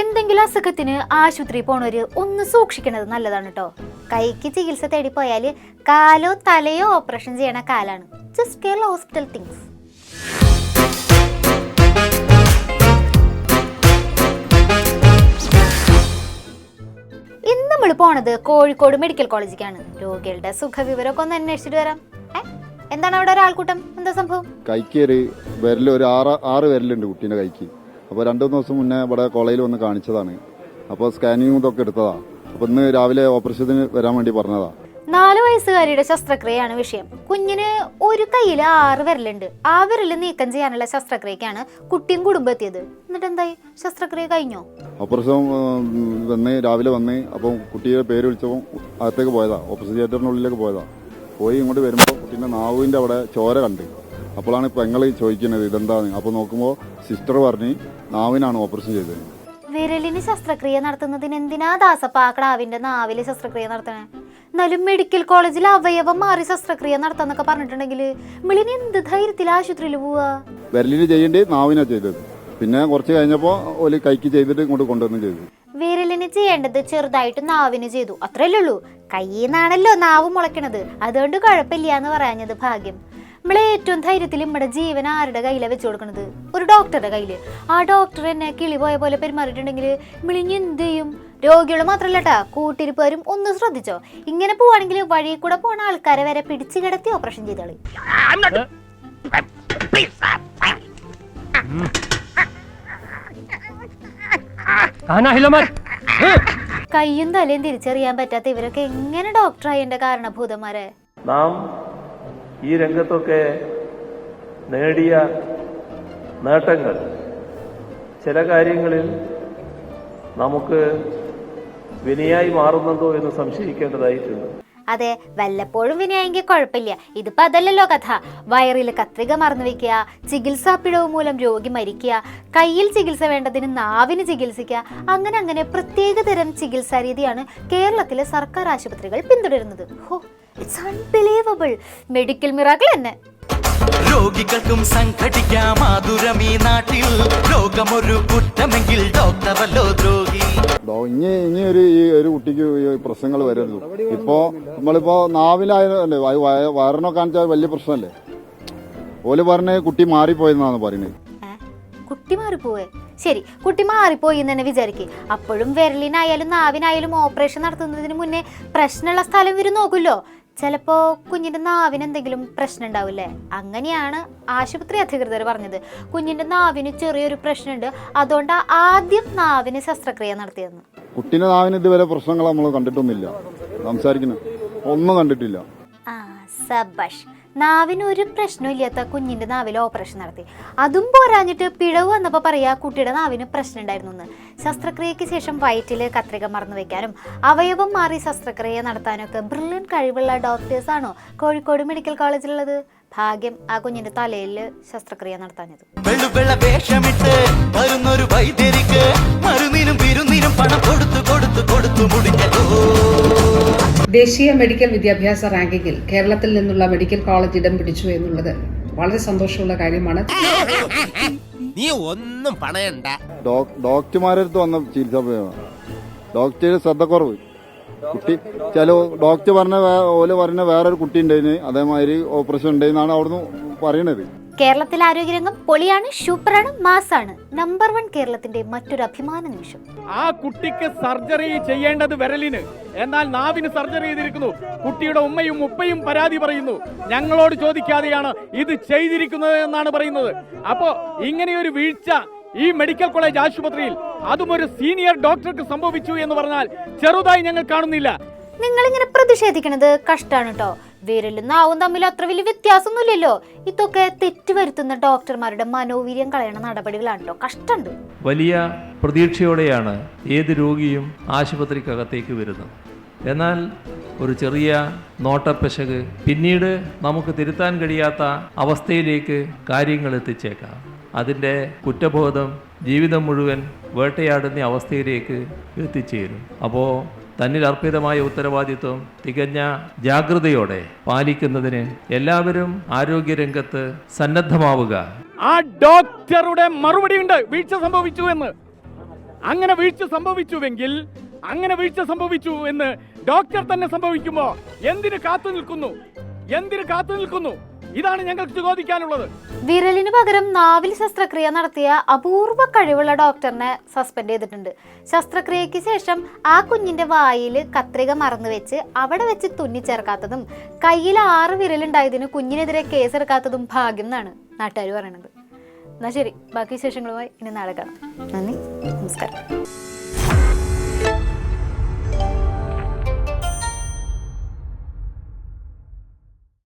എന്തെങ്കിലും അസുഖത്തിന് ആശുപത്രി പോണവര് ഒന്ന് സൂക്ഷിക്കണത് നല്ലതാണ് കേട്ടോ കൈക്ക് ചികിത്സ തേടി പോയാൽ കാലോ തലയോ ഓപ്പറേഷൻ ചെയ്യണ കാലാണ്. ജസ്റ്റ് കെയർ ഹോസ്പിറ്റൽ തിങ്സ് ഇന്ന് നമ്മൾ പോണത് കോഴിക്കോട് മെഡിക്കൽ കോളേജിലേക്കാണ്. രോഗികളുടെ സുഖവിവരമൊക്കെ ഒന്ന് അന്വേഷിച്ചിട്ട് വരാം. എന്താണ് അവിടെ ഒരാൾക്കൂട്ടം? എന്താ സംഭവം? കൈക്ക് വിരൽ ഒരു ആറ് ആറ് വിരലുണ്ട് കുട്ടീന്റെ കൈക്ക്. അപ്പോൾ രണ്ട് മൂന്ന് ദിവസം മുന്നേ ഇവിടെ കോളേജിൽ വന്ന് കാണിച്ചതാണ്. അപ്പോൾ സ്കാനിങ്ങും ഇതൊക്കെ എടുത്തതാണ് അപ്പോൾ ഇന്ന് രാവിലെ ഓപ്പറേഷത്തിന് വരാൻ വേണ്ടി പറഞ്ഞതാ. നാല് വയസ്സുകാരിയുടെ ശസ്ത്രക്രിയയാണ് വിഷയം. കുഞ്ഞിന് ഒരു കയ്യിൽ ആറ് വിരലുണ്ട്. ആ വിരൽ നീക്കം ചെയ്യാനുള്ള ശസ്ത്രക്രിയക്കാണ് കുട്ടിയും കുടുംബം എത്തിയത് എന്നിട്ട് എന്തായി ശസ്ത്രക്രിയ കഴിഞ്ഞോ? ഓപ്പറേഷൻ വന്ന് രാവിലെ വന്ന് അപ്പം കുട്ടിയുടെ പേര് വിളിച്ചപ്പോൾ അകത്തേക്ക് പോയതാ. ഓപ്പറേഷൻ തിയേറ്ററിനുള്ളിലേക്ക് പോയതാ. പോയി ഇങ്ങോട്ട് വരുമ്പോൾ കുട്ടീന്റെ നാവിന്റെ അവിടെ ചോര കണ്ട്. അപ്പോഴാണ് പെങ്ങൾ ചോദിക്കുന്നത് ഇതെന്താ അപ്പോൾ നോക്കുമ്പോൾ സിസ്റ്റർ പറഞ്ഞ് നാവിനാണ് ഓപ്പറേഷൻ ചെയ്തത്. വിരലിന് ശസ്ത്രക്രിയ നടത്തുന്നതിന് എന്തിനാ ദാസപ്പാക്കടാവിന്റെ നാവിൽ ശസ്ത്രക്രിയ നടത്തണേ? എന്നാലും മെഡിക്കൽ കോളേജിൽ അവയവം മാറി ശസ്ത്രക്രിയ നടത്താന്നൊക്കെ പറഞ്ഞിട്ടുണ്ടെങ്കിൽ മിളിന് എന്ത് ധൈര്യത്തിൽ ആശുപത്രിയിൽ പോവാ? വിരലിന് ചെയ്യേണ്ടി നാവിനാണ് ചെയ്തത്. പിന്നെ കുറച്ച് കഴിഞ്ഞപ്പോ ഒരു കൈക്ക് ചെയ്തിട്ട് ഇങ്ങോട്ട് കൊണ്ടുവന്നു ചെയ്തു. വിരലിന് ചെയ്യേണ്ടത് ചെറുതായിട്ട് നാവിന് ചെയ്തു. അത്രയല്ലേ ഉള്ളൂ. കൈന്നാണല്ലോ നാവ് മുളയ്ക്കണത്. അതുകൊണ്ട് കുഴപ്പമില്ല എന്ന് പറയാഞ്ഞത് ഭാഗ്യം. നമ്മളെ ഏറ്റവും ധൈര്യത്തിൽ നമ്മുടെ ജീവൻ ആരുടെ കയ്യിലാണ് വെച്ചു കൊടുക്കുന്നത് ഒരു ഡോക്ടറുടെ കയ്യിൽ ആ ഡോക്ടർ എന്നെ കിളി പോയ പോലെ പെരുമാറിയിട്ടുണ്ടെങ്കിൽ മിളിഞ്ഞ് എന്ത് ചെയ്യും? രോഗികൾ മാത്രമല്ല കേട്ടാ കൂട്ടിരിപ്പുകാരും ഒന്ന് ശ്രദ്ധിച്ചോ? ഇങ്ങനെ പോവാണെങ്കിൽ വഴി കൂടെ പോണ ആൾക്കാരെ വരെ പിടിച്ചു കിടത്തി ഓപ്പറേഷൻ ചെയ്തോളി. കയ്യും തലയും തിരിച്ചറിയാൻ പറ്റാത്ത ഇവരൊക്കെ എങ്ങനെ ഡോക്ടറായതിന്റെ കാരണഭൂതന്മാരെ? നാം ഈ രംഗത്തൊക്കെ നേടിയ നേട്ടങ്ങൾ. ചില കാര്യങ്ങളിൽ നമുക്ക് വിനയായി മാറുന്നുണ്ടോ എന്ന് സംശയിക്കേണ്ടതായിട്ടുണ്ട്. അതെ വല്ലപ്പോഴും വിനയെങ്കിൽ കുഴപ്പമില്ല. ഇതിപ്പോ അതല്ലല്ലോ കഥ. വയറിൽ കത്രിക മറന്നു വെക്കുക ചികിത്സാ പിഴവ് മൂലം രോഗി മരിക്കുക കയ്യിൽ ചികിത്സ വേണ്ടതിന് നാവിന് ചികിത്സിക്കുക അങ്ങനെ അങ്ങനെ പ്രത്യേക തരം ചികിത്സാ രീതിയാണ് കേരളത്തിലെ സർക്കാർ ആശുപത്രികൾ പിന്തുടരുന്നത്. ഹോ ഇറ്റ്സ് അൺബിലീവബിൾ മെഡിക്കൽ മിറാക്കിൾ തന്നെ. രോഗികൾക്കും സംഘടിക്കാം മാധുരം ഈ നാട്ടിൽ. രോഗമൊരു കുറ്റമെങ്കിൽ ഡോക്ടറല്ലോ ദ്രോഹി. ഇനി ഇനി ഒരു ഈ ഒരു കുട്ടിക്ക് പ്രശ്നങ്ങൾ വരരുത്. ഇപ്പോ നമ്മളിപ്പോ നാവിലായതല്ലേ വയറിനോ കാണിച്ചാൽ വലിയ പ്രശ്നമല്ലേ? ഓൽ പറഞ്ഞേ കുട്ടി മാറിപ്പോയെന്നാണ് പറയുന്നത് കുട്ടി മാറിപ്പോവേ ശരി കുട്ടി മാറിപ്പോയി എന്ന് തന്നെ വിചാരിക്കുക അപ്പോഴും വിരലിനായാലും നാവിനായാലും ഓപ്പറേഷൻ നടത്തുന്നതിന് മുന്നേ പ്രശ്നമുള്ള സ്ഥലം ഇവർ നോക്കുമല്ലോ ചിലപ്പോ കുഞ്ഞിന്റെ നാവിന് എന്തെങ്കിലും പ്രശ്നം ഉണ്ടാവില്ലേ അങ്ങനെയാണ് ആശുപത്രി അധികൃതർ പറഞ്ഞത്. കുഞ്ഞിന്റെ നാവിന് ചെറിയൊരു പ്രശ്നമുണ്ട്. അതുകൊണ്ട് ആദ്യം നാവിന് ശസ്ത്രക്രിയ നടത്തിയെന്ന്. കുട്ടീന്റെ നാവിന് ഇതുവരെ പ്രശ്നങ്ങൾ നമ്മൾ കണ്ടിട്ടൊന്നുമില്ല. സംസാരിക്കുന്നത് ഒന്നും കണ്ടിട്ടില്ല. ആ സബാഷ്. നാവിന് ഒരു പ്രശ്നമില്ലാത്ത കുഞ്ഞിന്റെ നാവിൽ ഓപ്പറേഷൻ നടത്തി. അതും പോരാഞ്ഞിട്ട് പിഴവ് വന്നപ്പോൾ പറയാ കുട്ടിയുടെ നാവിന് പ്രശ്നം ഉണ്ടായിരുന്നു എന്ന്. ശസ്ത്രക്രിയയ്ക്ക് ശേഷം വയറ്റിൽ കത്രിക മറന്നു വെക്കാനും അവയവം മാറി ശസ്ത്രക്രിയ നടത്താനൊക്കെ ബ്രില്യൻ കഴിവുള്ള ഡോക്ടേഴ്സ് ആണോ കോഴിക്കോട് മെഡിക്കൽ കോളേജിലുള്ളത് ഭാഗ്യം ആ കുഞ്ഞിന്റെ തലയിൽ ശസ്ത്രക്രിയ നടത്താഞ്ഞത്. വെള്ളുവെള്ള വേഷമിട്ട് വരുന്നൊരു വൈദ്യരിക്ക് മരുന്നിനും ദേശീയ മെഡിക്കൽ വിദ്യാഭ്യാസ റാങ്കിങ്ങിൽ കേരളത്തിൽ നിന്നുള്ള മെഡിക്കൽ കോളേജ് ഇടം പിടിച്ചു എന്നുള്ളത് വളരെ സന്തോഷമുള്ള കാര്യമാണ്. നീ ഒന്നും പണയണ്ട. ഡോക്ടർമാരടുത്ത് ഡോക്ടർമാരുടെ വന്ന ചികിത്സ ഡോക്ടർ ശ്രദ്ധക്കുറവ്. കുട്ടി ചില ഡോക്ടർ പറഞ്ഞ ഓൽ പറഞ്ഞ വേറൊരു കുട്ടി ഉണ്ടായിന് അതേമാതിരി ഓപ്പറേഷൻ ഉണ്ടായിന്നാണ് അവിടുന്ന് പറയണത് കേരളത്തിലെ ആരോഗ്യരംഗം പൊളിയാണ് സൂപ്പറാണ് മാസാണ്. നമ്പർ വൺ കേരളത്തിന്റെ മറ്റൊരു അഭിമാന നിമിഷം. ആ കുട്ടിക്ക് സർജറി ചെയ്യേണ്ടത് വിരലിന്. എന്നാൽ നാവിന് സർജറി ചെയ്തിരിക്കുന്നു. കുട്ടിയുടെ ഉമ്മയും ഉപ്പയും പരാതി പറയുന്നു. ഞങ്ങളോട് ചോദിക്കാതെയാണ് ഇത് ചെയ്തിരിക്കുന്നത് എന്നാണ് പറയുന്നത്. അപ്പോ ഇങ്ങനെയൊരു വീഴ്ച ഈ മെഡിക്കൽ കോളേജ് ആശുപത്രിയിൽ അതും ഒരു സീനിയർ ഡോക്ടർക്ക് സംഭവിച്ചു എന്ന് പറഞ്ഞാൽ ചെറുതായി ഞങ്ങൾ കാണുന്നില്ല. നിങ്ങളിങ്ങനെ പ്രതിഷേധിക്കുന്നത് കഷ്ടാണ് കേട്ടോ വിരലും നാവും തമ്മിൽ അത്ര വലിയ വ്യത്യാസമൊന്നുമില്ലല്ലോ. ഇതൊക്കെ തെറ്റ് വരുത്തുന്ന ഡോക്ടർമാരുടെ മനോവീര്യം കളയണ നടപടികളാണല്ലോ കഷ്ടണ്ട്. വലിയ പ്രതീക്ഷയോടെയാണ് ഏത് രോഗിയും ആശുപത്രിക്കകത്തേക്ക് വരുന്നത്. എന്നാൽ ഒരു ചെറിയ നോട്ടപ്പശക് പിന്നീട് നമുക്ക് തിരുത്താൻ കഴിയാത്ത അവസ്ഥയിലേക്ക് കാര്യങ്ങൾ എത്തിച്ചേക്കാം. അതിന്റെ കുറ്റബോധം ജീവിതം മുഴുവൻ വേട്ടയാടുന്ന അവസ്ഥയിലേക്ക് എത്തിച്ചേരും. അപ്പോൾ തന്നിൽ അർപ്പിതമായ ഉത്തരവാദിത്വം തികഞ്ഞ ജാഗ്രതയോടെ പാലിക്കുന്നതിന് എല്ലാവരും ആരോഗ്യരംഗത്ത് സന്നദ്ധമാവുക. ആ ഡോക്ടറുടെ മറുപടി ഉണ്ട്. വീഴ്ച സംഭവിച്ചു എന്ന്. അങ്ങനെ വീഴ്ച സംഭവിച്ചുവെങ്കിൽ അങ്ങനെ വീഴ്ച സംഭവിച്ചു എന്ന് ഡോക്ടർ തന്നെ സംഭവിക്കുമ്പോ എന്തിന് കാത്തു നിൽക്കുന്നു? എന്തിന് കാത്തു നിൽക്കുന്നു? ഇതാണ് ഞങ്ങൾക്ക് ചോദിക്കാനുള്ളത്. വിരലിന് പകരം നാവിൽ ശസ്ത്രക്രിയ നടത്തിയ അപൂർവ കഴിവുള്ള ഡോക്ടറിനെ സസ്പെൻഡ് ചെയ്തിട്ടുണ്ട്. ശസ്ത്രക്രിയയ്ക്ക് ശേഷം ആ കുഞ്ഞിന്റെ വായിൽ കത്രിക മറന്നു വെച്ച് അവിടെ വെച്ച് തുന്നി ചേർക്കാത്തതും കയ്യിൽ ആറ് വിരലുണ്ടായതിന് കുഞ്ഞിനെതിരെ കേസെടുക്കാത്തതും ഭാഗ്യം എന്നാണ് നാട്ടുകാർ പറയുന്നത്. എന്നാ ശരി ബാക്കി വിശേഷങ്ങളുമായി ഇനി നാളെ കാണാം. നന്ദി നമസ്കാരം.